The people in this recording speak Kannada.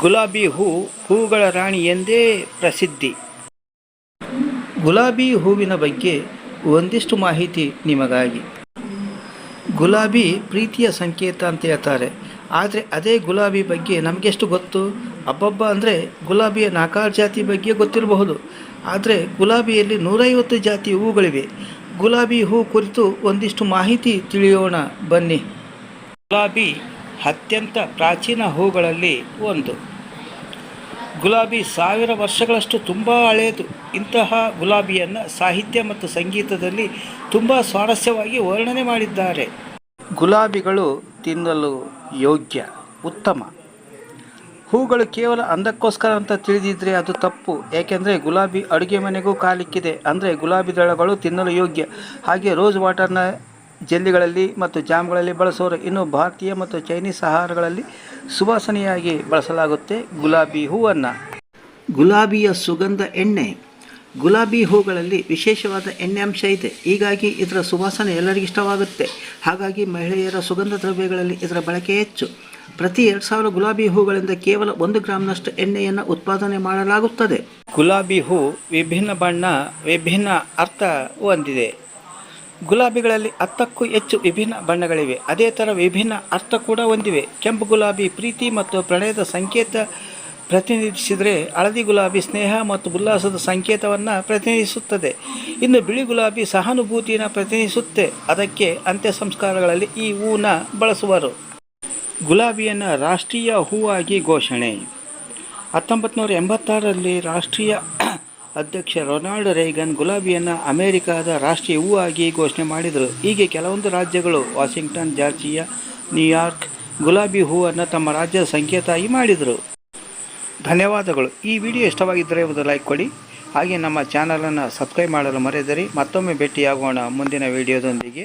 ಗುಲಾಬಿ ಹೂ ಹೂಗಳ ರಾಣಿ ಎಂದೇ ಪ್ರಸಿದ್ಧಿ. ಗುಲಾಬಿ ಹೂವಿನ ಬಗ್ಗೆ ಒಂದಿಷ್ಟು ಮಾಹಿತಿ ನಿಮಗಾಗಿ. ಗುಲಾಬಿ ಪ್ರೀತಿಯ ಸಂಕೇತ ಅಂತ ಹೇಳ್ತಾರೆ. ಆದರೆ ಅದೇ ಗುಲಾಬಿ ಬಗ್ಗೆ ನಮಗೆಷ್ಟು ಗೊತ್ತು? ಹಬ್ಬಬ್ಬ ಅಂದರೆ ಗುಲಾಬಿಯ ನಾಲ್ಕಾರು ಜಾತಿ ಬಗ್ಗೆ ಗೊತ್ತಿರಬಹುದು. ಆದರೆ ಗುಲಾಬಿಯಲ್ಲಿ ನೂರೈವತ್ತು ಜಾತಿ ಹೂಗಳಿವೆ. ಗುಲಾಬಿ ಹೂ ಕುರಿತು ಒಂದಿಷ್ಟು ಮಾಹಿತಿ ತಿಳಿಯೋಣ ಬನ್ನಿ. ಗುಲಾಬಿ ಅತ್ಯಂತ ಪ್ರಾಚೀನ ಹೂಗಳಲ್ಲಿ ಒಂದು. ಗುಲಾಬಿ ಸಾವಿರ ವರ್ಷಗಳಷ್ಟು ತುಂಬ ಹಳೆಯದು ಇಂತಹ ಗುಲಾಬಿಯನ್ನು ಸಾಹಿತ್ಯ ಮತ್ತು ಸಂಗೀತದಲ್ಲಿ ತುಂಬ ಸ್ವಾರಸ್ಯವಾಗಿ ವರ್ಣನೆ ಮಾಡಿದ್ದಾರೆ. ಗುಲಾಬಿಗಳು ತಿನ್ನಲು ಯೋಗ್ಯ, ಉತ್ತಮ. ಹೂಗಳು ಕೇವಲ ಅಂದಕ್ಕೋಸ್ಕರ ಅಂತ ತಿಳಿದಿದ್ರೆ ಅದು ತಪ್ಪು. ಏಕೆಂದರೆ ಗುಲಾಬಿ ಅಡುಗೆ ಮನೆಗೂ ಕಾಲಿಕ್ಕಿದೆ. ಅಂದರೆ ಗುಲಾಬಿ ದಳಗಳು ತಿನ್ನಲು ಯೋಗ್ಯ. ಹಾಗೆ ರೋಸ್ ವಾಟರ್ನ ಜೆಲ್ಲಿಗಳಲ್ಲಿ ಮತ್ತು ಜಾಮ್ಗಳಲ್ಲಿ ಬಳಸೋರು. ಇನ್ನು ಭಾರತೀಯ ಮತ್ತು ಚೈನೀಸ್ ಆಹಾರಗಳಲ್ಲಿ ಸುವಾಸನೆಯಾಗಿ ಬಳಸಲಾಗುತ್ತೆ ಗುಲಾಬಿ ಹೂವನ್ನು. ಗುಲಾಬಿಯ ಸುಗಂಧ ಎಣ್ಣೆ. ಗುಲಾಬಿ ಹೂಗಳಲ್ಲಿ ವಿಶೇಷವಾದ ಎಣ್ಣೆ ಅಂಶ ಇದೆ. ಹೀಗಾಗಿ ಇದರ ಸುವಾಸನೆ ಎಲ್ಲರಿಗೂ ಇಷ್ಟವಾಗುತ್ತೆ. ಹಾಗಾಗಿ ಮಹಿಳೆಯರ ಸುಗಂಧ ದ್ರವ್ಯಗಳಲ್ಲಿ ಇದರ ಬಳಕೆ ಹೆಚ್ಚು. ಪ್ರತಿ ಎರಡು ಸಾವಿರ ಗುಲಾಬಿ ಹೂಗಳಿಂದ ಕೇವಲ ಒಂದು ಗ್ರಾಮ್ನಷ್ಟು ಎಣ್ಣೆಯನ್ನು ಉತ್ಪಾದನೆ ಮಾಡಲಾಗುತ್ತದೆ. ಗುಲಾಬಿ ಹೂ ವಿಭಿನ್ನ ಬಣ್ಣ ವಿಭಿನ್ನ ಅರ್ಥ ಹೊಂದಿದೆ. ಗುಲಾಬಿಗಳಲ್ಲಿ ಹತ್ತಕ್ಕೂ ಹೆಚ್ಚು ವಿಭಿನ್ನ ಬಣ್ಣಗಳಿವೆ. ಅದೇ ಥರ ವಿಭಿನ್ನ ಅರ್ಥ ಕೂಡ ಹೊಂದಿವೆ. ಕೆಂಪು ಗುಲಾಬಿ ಪ್ರೀತಿ ಮತ್ತು ಪ್ರಣಯದ ಸಂಕೇತ ಪ್ರತಿನಿಧಿಸಿದರೆ ಹಳದಿ ಗುಲಾಬಿ ಸ್ನೇಹ ಮತ್ತು ಉಲ್ಲಾಸದ ಸಂಕೇತವನ್ನು ಪ್ರತಿನಿಧಿಸುತ್ತದೆ. ಇನ್ನು ಬಿಳಿ ಗುಲಾಬಿ ಸಹಾನುಭೂತಿಯನ್ನು ಪ್ರತಿನಿಧಿಸುತ್ತೆ. ಅದಕ್ಕೆ ಅಂತ್ಯ ಸಂಸ್ಕಾರಗಳಲ್ಲಿ ಈ ಹೂವನ್ನು ಬಳಸುವರು. ಗುಲಾಬಿಯನ್ನು ರಾಷ್ಟ್ರೀಯ ಹೂವಾಗಿ ಘೋಷಣೆ. ಹತ್ತೊಂಬತ್ತು ನೂರ ಎಂಬತ್ತಾರರಲ್ಲಿ ರಾಷ್ಟ್ರೀಯ ಅಧ್ಯಕ್ಷ ರೊನಾಲ್ಡ್ ರೇಗನ್ ಗುಲಾಬಿಯನ್ನು ಅಮೆರಿಕಾದ ರಾಷ್ಟ್ರೀಯ ಹೂವಾಗಿ ಘೋಷಣೆ ಮಾಡಿದರು. ಹೀಗೆ ಕೆಲವೊಂದು ರಾಜ್ಯಗಳು, ವಾಷಿಂಗ್ಟನ್, ಜಾರ್ಜಿಯಾ, ನ್ಯೂಯಾರ್ಕ್, ಗುಲಾಬಿ ಹೂವನ್ನು ತಮ್ಮ ರಾಜ್ಯದ ಸಂಕೇತ ಆಗಿ ಮಾಡಿದರು. ಧನ್ಯವಾದಗಳು. ಈ ವಿಡಿಯೋ ಇಷ್ಟವಾಗಿದ್ದರೆ ಒಂದು ಲೈಕ್ ಕೊಡಿ. ಹಾಗೆ ನಮ್ಮ ಚಾನಲನ್ನು ಸಬ್ಸ್ಕ್ರೈಬ್ ಮಾಡಲು ಮರೆಯದಿರಿ. ಮತ್ತೊಮ್ಮೆ ಭೇಟಿಯಾಗೋಣ ಮುಂದಿನ ವಿಡಿಯೋದೊಂದಿಗೆ.